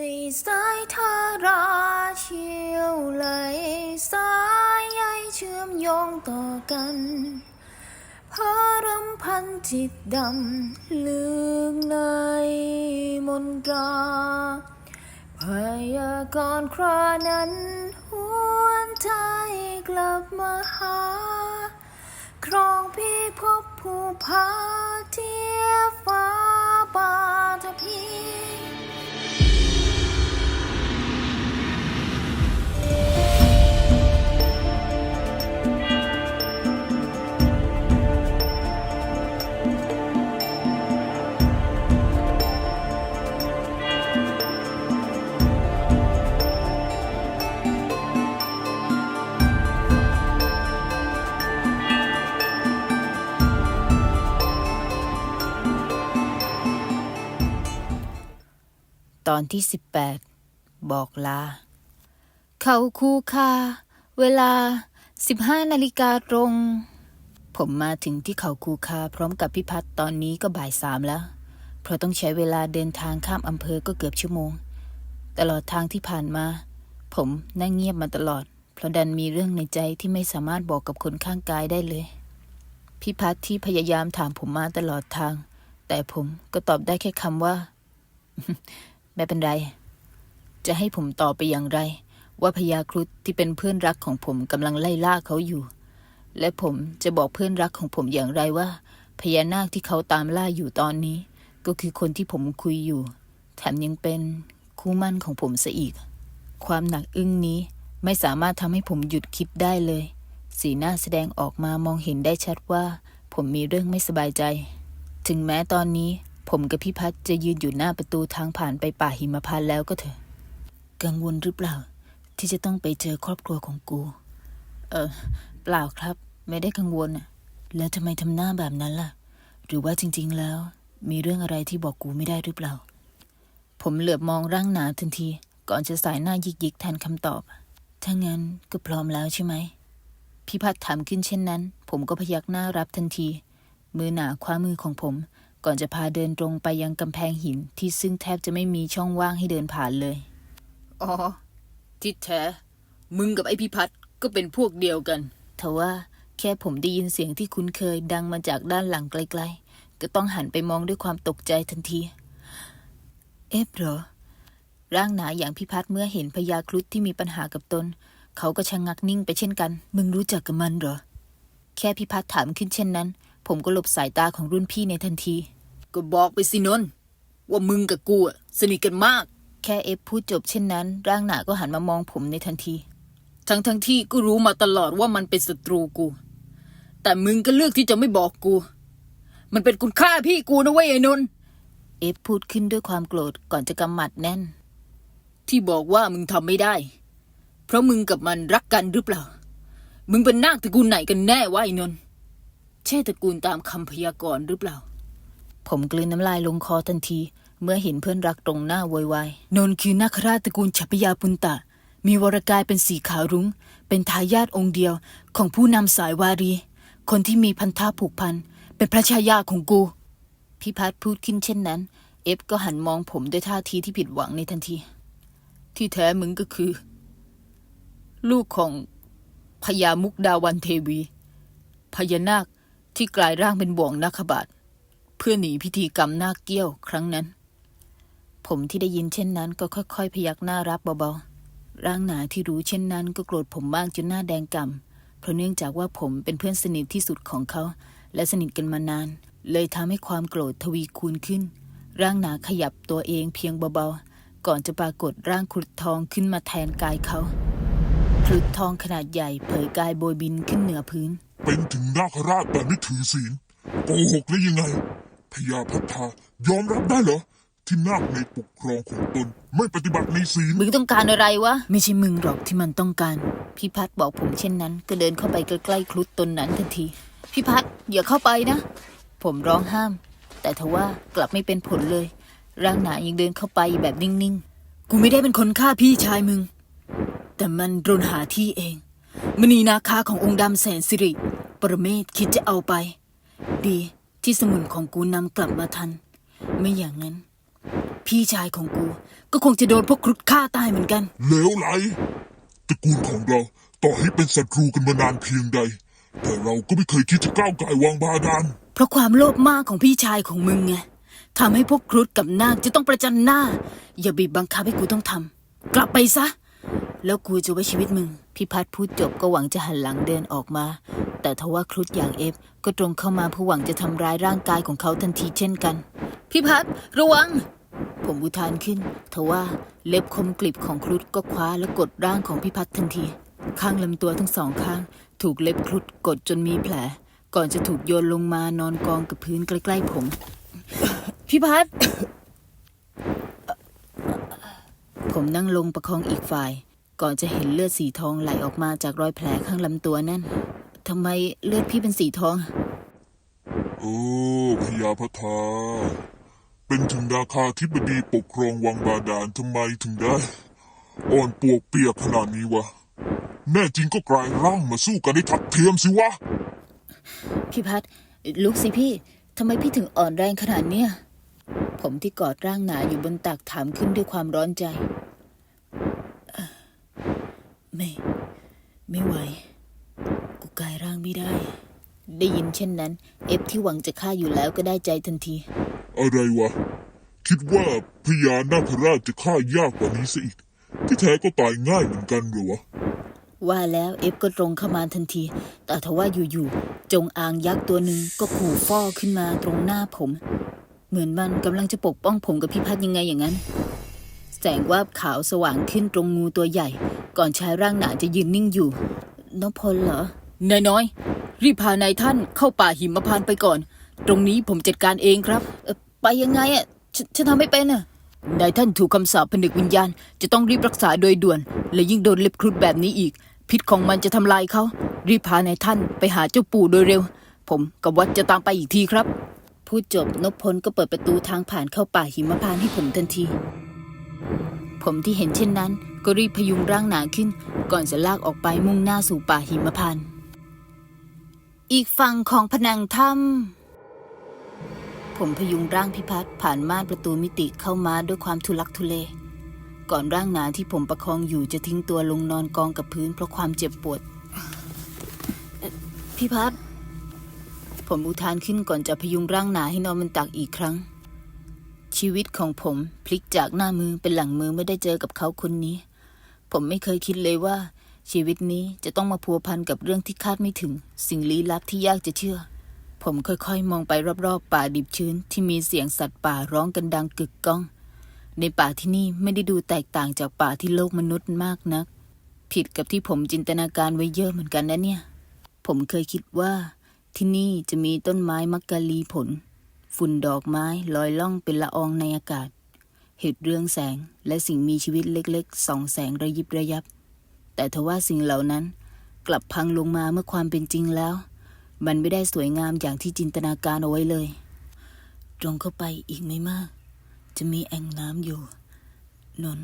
ในสายทาราเชี่ยวไหลสายใยเชื่อมโยงต่อกันพารำพันจิตดำลึกในมนตราพยากรณ์ครานั้นหวนใจกลับมาหา ครองพี่พบผู้พาเทียบ ตอนที่สิบแปดบอกลา เขาคูคาเวลาสิบห้านาฬิกาตรง ผมมาถึงที่เขาคูคาพร้อมกับพิพัฒน์ตอนนี้ก็บ่ายสามแล้ว เพราะต้องใช้เวลาเดินทางข้ามอำเภอก็เกือบชั่วโมง ตลอดทางที่ผ่านมา ผมนั่งเงียบมาตลอด เพราะดันมีเรื่องในใจที่ไม่สามารถบอกกับคนข้างกายได้เลยพิพัฒน์ที่พยายามถามผมมาตลอดทาง แต่ผมก็ตอบได้แค่คำว่า ไม่เป็นไร จะให้ผมตอบไปอย่างไร ว่าพญาครุฑที่เป็นเพื่อนรักของผมกำลังไล่ล่าเขาอยู่ และผมจะบอกเพื่อนรักของผมอย่างไรว่า พญานาคที่เขาตามล่าอยู่ตอนนี้ ก็คือคนที่ผมคุยอยู่ แถมยังเป็นคู่มั่นของผมซะอีก ความหนักอึ้งนี้ไม่สามารถทำให้ผมหยุดคิดได้เลย สีหน้าแสดงออกมามองเห็นได้ชัดว่า ผมมีเรื่องไม่สบายใจ ถึงแม้ตอนนี้ ผมกับพี่พัฒจะยืนอยู่หน้าประตูทางผ่านไปป่าหิมพานต์แล้วก็เถอะ กังวลหรือเปล่า ที่จะต้องไปเจอครอบครัวของกู เออเปล่าครับ ไม่ได้กังวลน่ะแล้วทำไมทำหน้าแบบนั้นล่ะ หรือว่าจริง ๆ แล้ว มีเรื่องอะไรที่บอกกูไม่ได้หรือเปล่า ผมเหลือบมองร่างหนาทันที ก่อนจะสายหน้ายิกๆแทนคำตอบ ถ้างั้นก็พร้อมแล้วใช่ไหมพี่พัฒถามขึ้นเช่นนั้น ผมก็พยักหน้ารับทันที มือหนาคว้ามือของผม ก่อนจะพาเดินตรงไปยังกำแพงหินที่ซึ่งแทบจะไม่มีช่องว่างให้เดินผ่านเลย อ๋อ ที่แท้ มึงกับไอพิพัฒน์ก็เป็นพวกเดียวกันทว่าแค่ผมได้ยินเสียงที่คุ้นเคยดังมาจากด้านหลังไกลๆ ก็ต้องหันไปมองด้วยความตกใจทันที เอฟเหรอ ร่างหนาอย่างพิพัฒน์เมื่อเห็นพญาครุฑที่มีปัญหากับตน เขาก็ชะงงักนิ่งไปเช่นกัน มึงรู้จักกับมันเหรอ แค่พิพัฒน์ถามขึ้นเช่นนั้น ผมก็หลบสายตาของรุ่นพี่ในทันที ก็บอกไปสินนท์ว่ามึงกับกูอะสนิทกันมาก แค่เอฟพูดจบเช่นนั้น ร่างหนาก็หันมามองผมในทันที ทั้งทั้งที่ก็รู้มาตลอดว่ามันเป็นศัตรูกู แต่มึงก็เลือกที่จะไม่บอกกู มันเป็นคุณค่าพี่กูนะเว้ยไอ้นนท์เอฟพูดขึ้นด้วยความโกรธก่อนจะกำหมัดแน่น ที่บอกว่ามึงทำไม่ได้ เพราะมึงกับมันรักกันหรือเปล่า มึงเป็นนาคตระกูลไหนกันแน่วะไอ้นนท์ใช่ตระกูลตามคำพยากรณ์หรือเปล่า ผมกลืนน้ำลายลงคอทันที เมื่อเห็นเพื่อนรักตรงหน้าโวยวายนนคือนาคราชตระกูลฉัพยาปุนตะ มีวรกายเป็นสีขาวรุง้ง เป็นทายาทองค์เดียวของผู้นำสายวารี คนที่มีพันธะผูกพัน เป็นพระชายาของกูพี่พัดพูดขึ้นเช่นนั้น เอฟก็หันมองผมด้วยท่าทีที่ผิดหวังในทันที ที่แท้มึงก็คือ ลูกของพญามุกดาวันเทวีพญานาคที่กลายร่างเป็นบ่วงนาคบาท เพื่อหนีพิธีกรรมนาคเกี้ยวครั้งนั้น ผมที่ได้ยินเช่นนั้นก็ค่อยๆ พยักหน้ารับเบาๆร่างหนาที่รู้เช่นนั้นก็โกรธผมมากจนหน้าแดงก่ำเพราะเนื่องจากว่าผมเป็นเพื่อนสนิทที่สุดของเขา และสนิทกันมานาน เลยทำให้ความโกรธทวีคูณขึ้น ร่างหนาขยับตัวเองเพียงเบาๆก่อนจะปรากฏร่างครุฑทองขึ้นมาแทนกายเขาครุฑทองขนาดใหญ่เผยกายโบยบินขึ้นเหนือพื้น เป็นถึงนาคราชแต่ไม่ถือศีลโกหกได้ยังไง พญาพัฒนายอมรับได้เหรอ ที่นาคในปกครองของตนไม่ปฏิบัติในศีลมึงต้องการอะไรวะ ไม่ใช่มึงหรอกที่มันต้องการ พี่พัดบอกผมเช่นนั้น ก็เดินเข้าไปใกล้ๆครุฑตนนั้นทันที พี่พัดอย่าเข้าไปนะ ผมร้องห้าม แต่ทว่ากลับไม่เป็นผลเลย ร่างหนายังเดินเข้าไปแบบนิ่งๆ กูไม่ได้เป็นคนฆ่าพี่ชายมึง แต่มันรนหาที่เองมณีนาคาขององค์ดำแสนสิริ ปรเมศคิดจะเอาไป ดี ที่สมุนของกูนำกลับมาทัน ไม่อย่างนั้น พี่ชายของกูก็คงจะโดนพวกครุฑฆ่าตายเหมือนกันเลวไหลตระกูลของเราต่อให้เป็นศัตรูกันมานานเพียงใด แต่เราก็ไม่เคยคิดจะก้าวไก่วางบาดาลเพราะความโลภมากของพี่ชายของมึงไงทำให้พวกครุฑกับนาคจะต้องประจันหน้า อย่าบีบบังคับให้กูต้องทำกลับไปซะ แล้วกูจะไว้ชีวิตมึงพี่พัดพูดจบก็หวังจะหันหลังเดินออกมา แต่ทว่าครุฑอย่างเอฟก็ตรงเข้ามาเพื่อหวังจะทำร้ายร่างกายของเขาทันทีเช่นกันพี่พัดระวัง ผมอุทานขึ้น ทว่าเล็บคมกลิบของครุฑก็คว้าและกดร่างของพี่พัดทันที ข้างลำตัวทั้งสองข้าง ถูกเล็บครุฑกดจนมีแผล ก่อนจะถูกโยนลงมานอนกองกับพื้นใกล้ๆผมพี่พัดผมนั่งลงประคองอีกฝ่าย ก่อนจะเห็นเลือดสีทองไหลออกมาจากรอยแผลข้างลำตัวนั่นทำไมเลือดพี่เป็นสีทองโอ้พญาพัทาเป็นถึงนาคาธิบดีปกครองวังบาดาลทำไมถึงได้ อ่อนปวกเปียกขนาดนี้วะ แน่จริงก็กลายร่างมาสู้กันได้ทัดเทียมสิวะ พี่พัดลุกสิพี่ทำไมพี่ถึงอ่อนแรงขนาดเนี้ยผมที่กอดร่างหนาอยู่บนตักถามขึ้นด้วยความร้อนใจเอ่อ ไม่ ไม่ไหว กูกลายร่างไม่ได้ ได้ยินเช่นนั้น เอฟที่หวังจะฆ่าอยู่แล้วก็ได้ใจทันที อะไรวะ คิดว่าพญานาคราชจะฆ่ายากกว่านี้ซะอีก ที่แท้ก็ตายง่ายเหมือนกันเหรอวะ ว่าแล้วเอฟก็ตรงเข้ามาทันที แต่ทว่าอยู่ๆจงอางยักษ์ตัวหนึ่งก็ขู่ฟ้อขึ้นมาตรงหน้าผม เหมือนมันกำลังจะปกป้องผมกับพี่พัดยังไงอย่างนั้น แสงวาบขาวสว่างขึ้นตรงงูตัวใหญ่ ก่อนชายร่างหนาจะยืนนิ่งอยู่นพพลเหรอนายน้อย รีบพานายท่านเข้าป่าหิมพานต์ไปก่อน ตรงนี้ผมจัดการเองครับเอ่อไปยังไงอะฉฉันทำไม่เป็นอะนายท่านถูกคำสาปผนึกวิญญาณ จะต้องรีบรักษาโดยด่วน และยิ่งโดนเล็บครุฑแบบนี้อีก พิษของมันจะทำลายเขา รีบพานายท่านไปหาเจ้าปู่โดยเร็ว ผมกับวัดจะตามไปอีกทีครับ พูดจบนพพลก็เปิดประตูทางผ่านเข้าป่าหิมพานต์ให้ผมทันที ผมที่เห็นเช่นนั้น ก็รีบพยุงร่างหนาขึ้น ก่อนจะลากออกไปมุ่งหน้าสู่ป่าหิมพานต์อีกฝั่งของผนังถ้ำผมพยุงร่างพิพัฒน์ผ่านม่านประตูมิติเข้ามาด้วยความทุลักทุเล ก่อนร่างหนาที่ผมประคองอยู่จะทิ้งตัวลงนอนกองกับพื้นเพราะความเจ็บปวดพี่พัฒน์ผมอุทานขึ้นก่อนจะพยุงร่างหนาให้นอนบนตักอีกครั้ง ชีวิตของผมพลิกจากหน้ามือเป็นหลังมือไม่ได้เจอกับเขาคนนี้ ผมไม่เคยคิดเลยว่า ชีวิตนี้จะต้องมาพัวพันกับเรื่องที่คาดไม่ถึง สิ่งลี้ลับที่ยากจะเชื่อ ผมค่อยๆ มองไปรอบๆ ป่าดิบชื้น ที่มีเสียงสัตว์ป่าร้องกันดังกึกก้อง ในป่าที่นี่ไม่ได้ดูแตกต่างจากป่าที่โลกมนุษย์มากนัก ผิดกับที่ผมจินตนาการไว้เยอะเหมือนกันนะเนี่ย ผมเคยคิดว่า ที่นี่จะมีต้นไม้มักกะลีผล ฝุ่นดอกไม้ลอยล่องเป็นละอองในอากาศ เห็ดเรืองแสงและสิ่งมีชีวิตเล็กๆส่องแสงระยิบระยับ แต่ทว่าสิ่งเหล่านั้นกลับพังลงมาเมื่อความเป็นจริงแล้ว มันไม่ได้สวยงามอย่างที่จินตนาการเอาไว้เลย ตรงเข้าไปอีกไม่มาก จะมีแอ่งน้ำอยู่ นน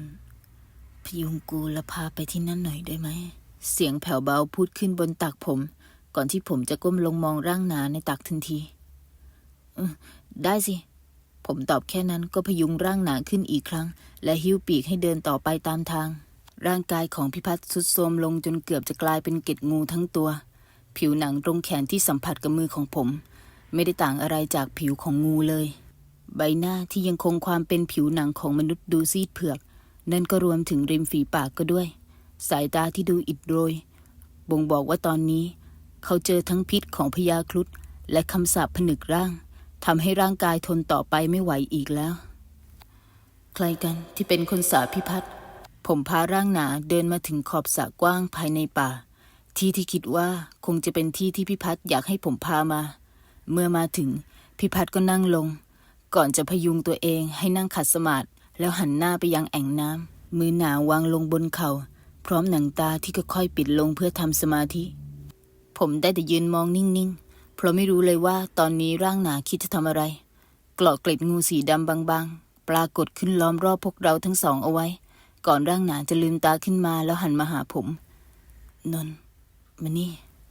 พยุงกูและพาไปที่นั่นหน่อยได้ไหม เสียงแผ่วเบาพูดขึ้นบนตักผม ก่อนที่ผมจะก้มลงมองร่างหนาในตักทันทีได้สิ ผมตอบแค่นั้นก็พยุงร่างหนาขึ้นอีกครั้ง และหิ้วปีกให้เดินต่อไปตามทาง ร่างกายของพิพัฒน์ทรุดโทรมลงจนเกือบจะกลายเป็นเกล็ดงูทั้งตัว ผิวหนังตรงแขนที่สัมผัสกับมือของผม ไม่ได้ต่างอะไรจากผิวของงูเลย ใบหน้าที่ยังคงความเป็นผิวหนังของมนุษย์ดูซีดเผือก นั่นก็รวมถึงริมฝีปากก็ด้วย สายตาที่ดูอิดโรย บ่งบอกว่าตอนนี้ เขาเจอทั้งพิษของพญาครุฑและคำสาปผนึกร่าง ทำให้ร่างกายทนต่อไปไม่ไหวอีกแล้ว ใครกันที่เป็นคนสาพิพัฒน์ผมพาร่างหนาเดินมาถึงขอบสระกว้างภายในป่า ที่ที่คิดว่าคงจะเป็นที่ที่พิพัฒน์อยากให้ผมพามา เมื่อมาถึงพิพัฒน์ก็นั่งลง ก่อนจะพยุงตัวเองให้นั่งขัดสมาธิแล้วหันหน้าไปยังแอ่งน้ำมือหนาวางลงบนเขา่าพร้อมหนังตาที่ค่อยๆปิดลงเพื่อทำสมาธิ ผมได้แต่ยืนมองนิ่งๆ ราะไม่รู้เลยว่าตอนนี้ร่างหนาคิดจะทำอะไร เกราะเกล็ดงูสีดำบางๆ ปรากฏขึ้นล้อมรอบพวกเราทั้งสองเอาไว้ ก่อนร่างหนาจะลืมตาขึ้นมาแล้วหันมาหาผม นนมานี่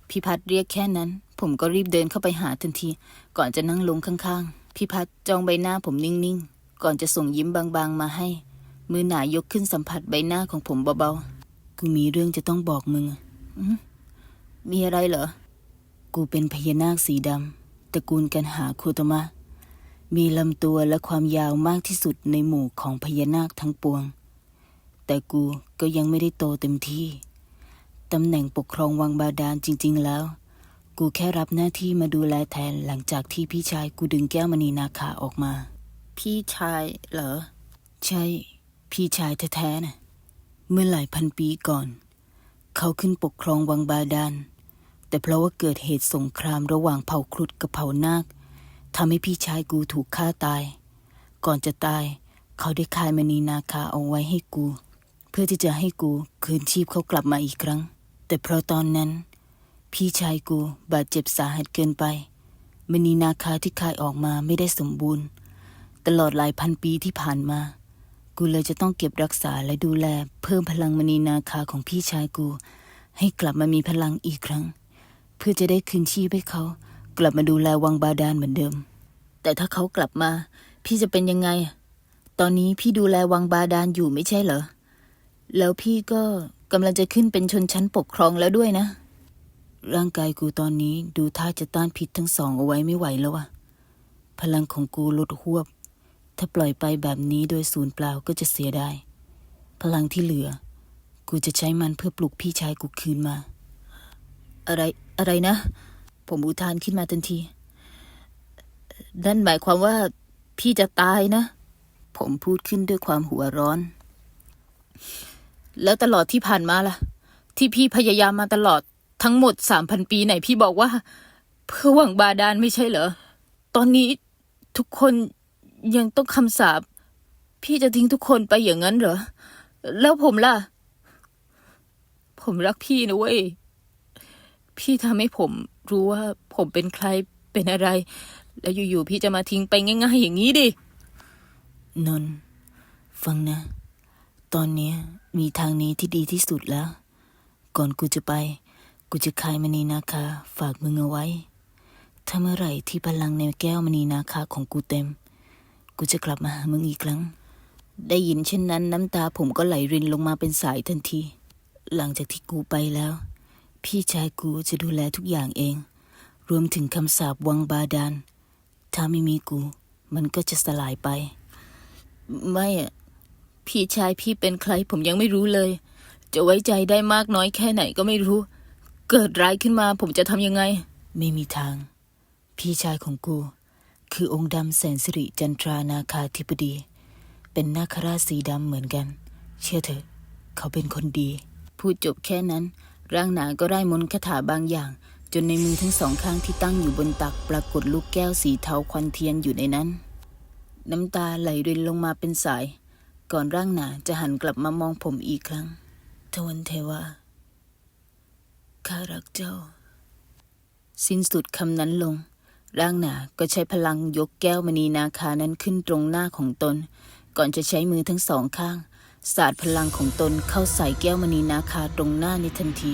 พี่พัดเรียกแค่นั้น ผมก็รีบเดินเข้าไปหาทันที ก่อนจะนั่งลงข้างๆ พี่พัดจ้องใบหน้าผมนิ่งๆ ก่อนจะส่งยิ้มบางๆมาให้ มือหนายกขึ้นสัมผัสใบหน้าของผมเบาๆ กูมีเรื่องจะต้องบอกมึงอืมมีอะไรเหรอ กูเป็นพญานาคสีดำตระกูลกันหาโคตมะ มีลำตัวและความยาวมากที่สุดในหมู่ของพญานาคทั้งปวง แต่กูก็ยังไม่ได้โตเต็มที่ ตำแหน่งปกครองวังบาดาลจริง ๆ แล้ว กูแค่รับหน้าที่มาดูแลแทนหลังจากที่พี่ชายกูดึงแก้วมณีนาคาออกมา พี่ชายเหรอ ใช่ พี่ชายแท้ๆนะเมื่อหลายพันปีก่อน เขาขึ้นปกครองวังบาดาล แต่เพราะว่าเกิดเหตุสงครามระหว่างเผ่าครุฑกับเผ่านาคทำให้พี่ชายกูถูกฆ่าตาย ก่อนจะตาย เขาได้คายมณีนาคาเอาไว้ให้กู เพื่อที่จะให้กูคืนชีพเขากลับมาอีกครั้ง แต่เพราะตอนนั้น พี่ชายกูบาดเจ็บสาหัสเกินไป มณีนาคาที่คายออกมาไม่ได้สมบูรณ์ ตลอดหลายพันปีที่ผ่านมา กูเลยจะต้องเก็บรักษาและดูแล เพิ่มพลังมณีนาคาของพี่ชายกู ให้กลับมามีพลังอีกครั้ง เพื่อจะได้คืนชีพให้เขา กลับมาดูแลวังบาดาลเหมือนเดิม แต่ถ้าเขากลับมา พี่จะเป็นยังไง ตอนนี้พี่ดูแลวังบาดาลอยู่ไม่ใช่เหรอ แล้วพี่ก็กำลังจะขึ้นเป็นชนชั้นปกครองแล้วด้วยนะ ร่างกายกูตอนนี้ดูท่าจะต้านพิษทั้งสองเอาไว้ไม่ไหวแล้วอะพลังของกูลดหวบ ถ้าปล่อยไปแบบนี้โดยศูนย์เปล่าก็จะเสียได้ พลังที่เหลือ กูจะใช้มันเพื่อปลุกพี่ชายกูคืนมา อะไร อะไรนะ ผมอุทานขึ้นมาทันที นั่นหมายความว่าพี่จะตายนะ ผมพูดขึ้นด้วยความหัวร้อน แล้วตลอดที่ผ่านมาล่ะ ที่พี่พยายามมาตลอดทั้งหมดสามพันปีไหนพี่บอกว่า เพื่อหวังบาดาลไม่ใช่เหรอ ตอนนี้ทุกคนยังต้องคำสาปพี่จะทิ้งทุกคนไปอย่างนั้นเหรอ แล้วผมล่ะ ผมรักพี่นะเว้ย พี่ทำให้ผมรู้ว่าผมเป็นใครเป็นอะไร แล้วอยู่ๆพี่จะมาทิ้งไปง่าย ๆ อย่างนี้ดิ นนท์ฟังนะ ตอนเนี้ยมีทางนี้ที่ดีที่สุดแล้ว ก่อนกูจะไป กูจะคายมณีนาคาฝากมึงเอาไว้ ถ้าเมื่อไหร่ที่พลังในแก้วมณีนาคาของกูเต็ม กูจะกลับมาหามึงอีกครั้ง ได้ยินเช่นนั้นน้ำตาผมก็ไหลรินลงมาเป็นสายทันที หลังจากที่กูไปแล้ว พี่ชายกูจะดูแลทุกอย่างเอง รวมถึงคำสาปวังบาดาล ถ้าไม่มีกู มันก็จะสลายไป ไม่อะพี่ชายพี่เป็นใครผมยังไม่รู้เลย จะไว้ใจได้มากน้อยแค่ไหนก็ไม่รู้ เกิดร้ายขึ้นมาผมจะทำยังไง ไม่มีทาง พี่ชายของกู คือองค์ดำแสนสิริจันทรานาคาธิบดี เป็นนาคราชสีดำเหมือนกัน เชื่อเถอะ เขาเป็นคนดี พูดจบแค่นั้น ร่างหนาก็ได้มนต์คาถาบางอย่าง จนในมือทั้งสองข้างที่ตั้งอยู่บนตักปรากฏลูกแก้วสีเทาควันเทียนอยู่ในนั้น น้ำตาไหลรินลงมาเป็นสาย ก่อนร่างหนาจะหันกลับมามองผมอีกครั้งทวันเทวาข้ารักเจ้า สิ้นสุดคำนั้นลง ร่างหนาก็ใช้พลังยกแก้วมณีนาคานั้นขึ้นตรงหน้าของตน ก่อนจะใช้มือทั้งสองข้าง สาดพลังของตนเข้าใส่แก้วมณีนาคาตรงหน้าในทันที